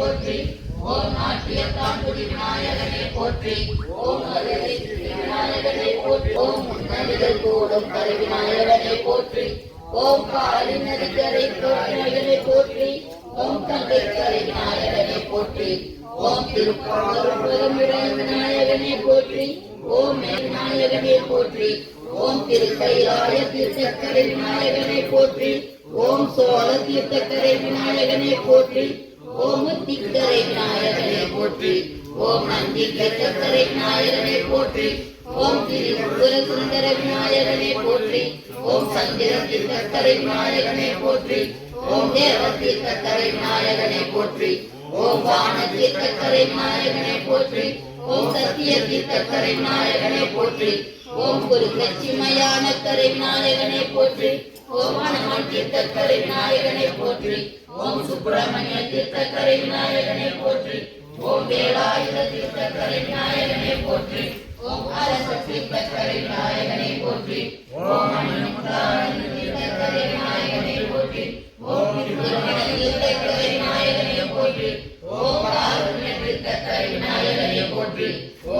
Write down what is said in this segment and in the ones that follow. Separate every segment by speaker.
Speaker 1: போற்றி ஓம் நாட்டியத்தாங்குடி விநாயகனே போற்றி. ஓம் மதுரை விநாயகனே போற்றி. ஓம் உன்னதிகள் கூடும் கரு விநாயகனே போற்றி. ஓம் காளி நதிக்கரை விநாயகனே போற்றி. ஓம் தந்தைக்கரை விநாயகனை போற்றி. ஓம் திருப்பாவூரம் விநாயகனை போற்றி. ஓம் விநாயகனை போற்றி. ஓம் திருக்கைலாய தீர்த்தக்கரை விநாயகனை போற்றி. ஓம் சோழ தீர்த்தக்கரை விநாயகனை போற்றி. ஓம் முத்திக்கரை விநாயகனே போற்றி. ஓம் நந்தி தீர்த்தக்கரை விநாயகனே போற்றி. ஓம் திரிபுர சுந்தர விநாயகனே போற்றி. ஓம் சந்திர தீர்த்தக்கரை விநாயகனே போற்றி. ஓம் தேவ தீர்த்தக்கரை விநாயகனே போற்றி. ஓம் வான தீர்த்தக்கரை விநாயகனே போற்றி. ஓம் சத்திய போற்றி. ஓம் குரு விநாயகனை போற்றி. ஓம் ஹனுமான் தீர்த்தக்கரை விநாயகனை போற்றி. ஓம் சுப்பிரமணிய தீர்த்தக்கரை விநாயகனை போற்றி. ஓம் வேலாயுத தீர்த்தக்கரை விநாயகனை போற்றி. ஓம் அரச தீர்த்தக்கரை விநாயகனை போற்றி. ஓம் அனுமுதானந்த தீர்த்தக்கரை விநாயகனை போற்றி. ஓம் திருமண தீர்த்தக்கரை விநாயகனை போற்றி. ஓம் காருண்ய தீர்த்தக்கரை விநாயகனை போற்றி. சிவாய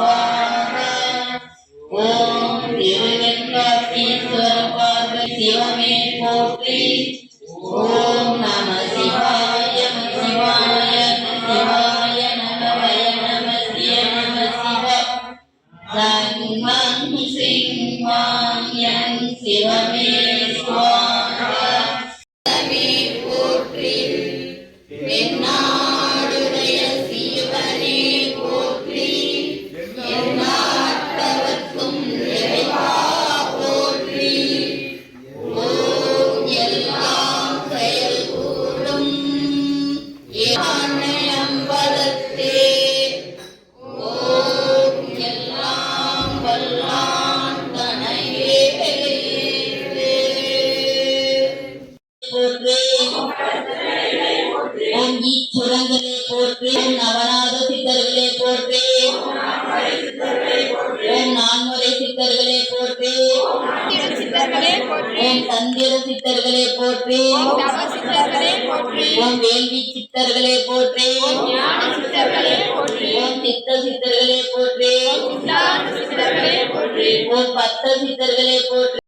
Speaker 1: சுவாகா ஓம் திருவெண்காட்டீஸ்வர பார்வதி சிவமே போற்றி ஓம் நம சிவாய நம சிவாய நம சிவாய நம வய நம சிய நம சிவா நன்மன் சிவாயன் சிவமே சுவாகா சித்தர்களே போற்றி. ஓம் நான்முறை சித்தர்களே போற்றி.
Speaker 2: சித்தர்களே போற்றி
Speaker 1: ஓம் தந்திர சித்தர்களே போற்றி. ஓம் வேள்வி சித்தர்களே போற்றி. ஓம் சித்த சித்தர்களே போற்றி.
Speaker 2: சித்தர்களே போற்றி
Speaker 1: ஓம் பத்த சித்தர்களே போற்றி.